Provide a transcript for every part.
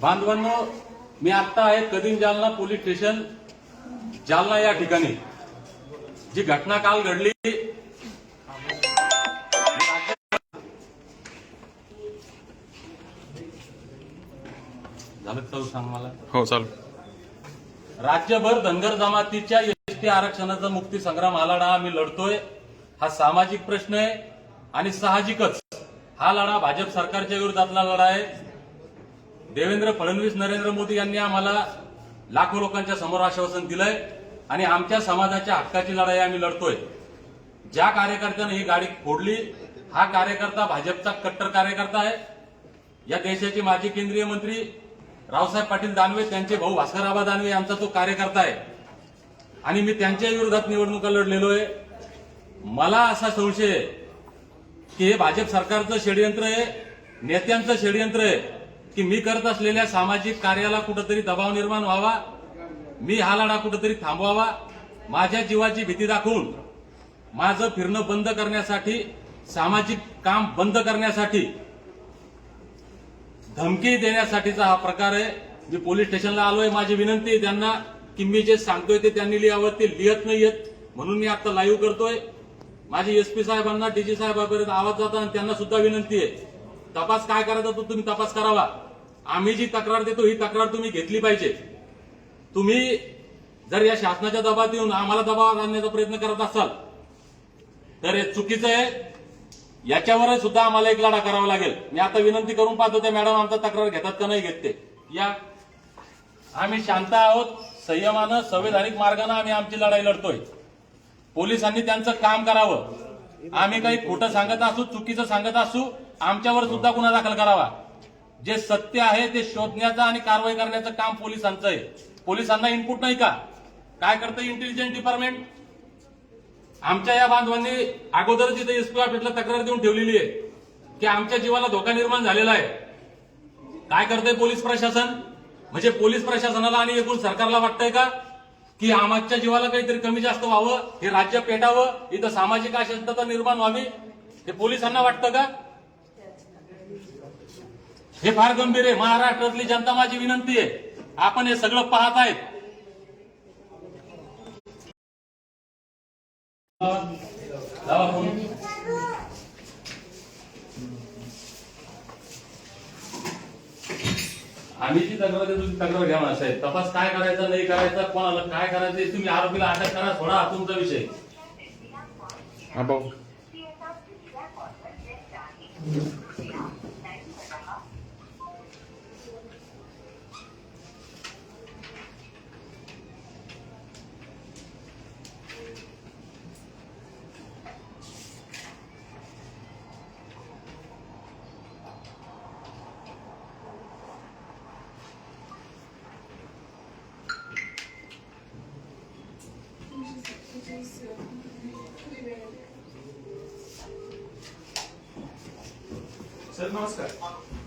बांधवांनो मी आता आहे कदीम जालना पोलीस स्टेशन जालना या ठिकाणी. जी घटना काल घडली सांग मला. हो चालू. राज्यभर धनगर जमातीच्या एसटी आरक्षणाचा मुक्ती संग्राम हा लढा आम्ही लढतोय. हा सामाजिक प्रश्न आहे आणि साहजिकच हा लढा भाजप सरकारच्या विरोधातला लढा आहे. देवेंद्र फडणवीस नरेंद्र मोदी यांनी आम्हाला लाखो लोकांच्या समोर आश्वासन दिलंय आणि आमच्या समाजाच्या हक्काची लढाई आम्ही लढतोय. ज्या कार्यकर्त्यानं ही गाडी फोडली हा कार्यकर्ता भाजपचा कट्टर कार्यकर्ता आहे. या देशाचे माजी केंद्रीय मंत्री रावसाहेब पाटील दानवे त्यांचे भाऊ भास्करआबा दानवे यांचा तो कार्यकर्ता आहे आणि मी त्यांच्या विरोधात निवडणुका लढलेलो आहे मला असा संशय आहे की हे भाजप सरकारचं षडयंत्र आहे नेत्यांचं षडयंत्र आहे की मी करत असलेल्या सामाजिक कार्याला कुठंतरी दबाव निर्माण व्हावा मी हा लढा कुठंतरी थांबवावा माझ्या जीवाची भीती दाखवून माझं फिरणं बंद करण्यासाठी सामाजिक काम बंद करण्यासाठी धमकी देण्यासाठीचा हा प्रकार आहे. मी पोलीस स्टेशनला आलोय. माझी विनंती आहे त्यांना की मी जे सांगतोय ते त्यांनी लिहावं ते लिहत नाहीयेत. म्हणून मी आता लाईव्ह करतोय. माझी एसपी साहेबांना डीजी साहेबांपर्यंत आवाज जाता आणि त्यांना सुद्धा विनंती आहे. तपास काय करायचा तो तुम्ही तपास करावा. आम्ही जी तक्रार देतो ही तक्रार तुम्ही घेतली पाहिजे. तुम्ही जर या शासनाच्या दबात येऊन आम्हाला दबाव आणण्याचा प्रयत्न करत असाल तर हे चुकीचं आहे. याच्यावर सुद्धा आम्हाला एक लढा करावा लागेल. मी आता विनंती करून पाहतो त्या मॅडम आमचा तक्रार घेतात का नाही घेत ते. या. आम्ही शांत आहोत. संयमानं संवैधानिक मार्गानं आम्ही आमची लढाई लढतोय. पोलिसांनी त्यांचं काम करावं. आम्ही काही खोटं सांगत असू चुकीचं सांगत असू आमच्यावर सुद्धा गुन्हा दाखल करावा. जे सत्य आहे ते शोधण्याचं आणि कारवाई करण्याचं काम पोलिसांचं आहे. पोलिसांना इनपुट नाही का? काय करतं इंटेलिजन्स डिपार्टमेंट आमच्या या बांधवांनी अगोदरच इथे एसपी ऑफिसला तक्रार देऊन ठेवलेली आहे की आमच्या जीवाला धोका निर्माण झालेला आहे. काय करतंय पोलीस प्रशासन? म्हणजे पोलीस प्रशासनाला आणि एकूण सरकारला वाटतंय का? की आमच्या जीवाला काहीतरी कमी जास्त व्हावं हे राज्य पेटावं इथं सामाजिक अशांतता निर्माण व्हावी हे पोलिसांना वाटतं का? हे फार गंभीर आहे. महाराष्ट्रातली जनता माझी विनंती आहे. आपण हे सगळं पाहत आहेत. आम्ही जी तक्रार देतो ती तक्रार घ्या म्हणा साहेब. तपास काय करायचा नाही करायचा कोणाला काय करायचं तुम्ही आरोपीला अटक करा थोडा हा तुमचा विषय. हा भाऊ सर नमस्कार.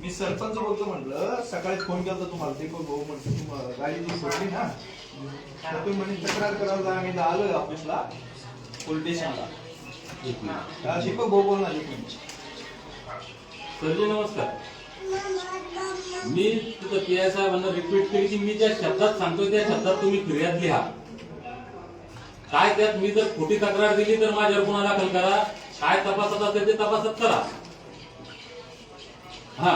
मी सरपंच बोलतो म्हटलं सकाळी फोन केला तुम्हाला. दीपक भाऊ म्हटलं तुम्हाला गाडी जी सोडली ना तर तुम्ही म्हणे तक्रार करायला आम्ही आलो ऑफिसला पोलीस स्टेशनला हा, भाऊ बोल ना एक मिनिट. सरजी नमस्कार. मी तिथं पी आय साहेबांना रिपीट केली की मी ज्या शब्दात सांगतोय त्या शब्दात तुम्ही फिर्याद लिहा. काय त्यात मी जर खोटी तक्रार दिली तर माझ्यावर गुन्हा दाखल करा. काय तपासात असेल ते तपासात करा. हा.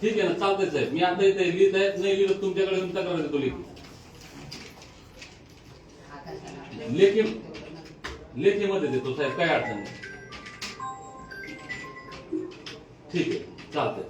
ठीक आहे ना चालतंय साहेब. मी आता इथे लिहित आहे नाही लिहिलं तुमच्याकडे येऊन तक्रार देतो लेखी. लेखी लेखीमध्ये देतो साहेब काय अडचण नाही. ठीक आहे चालतंय.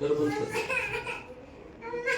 कर बंद कर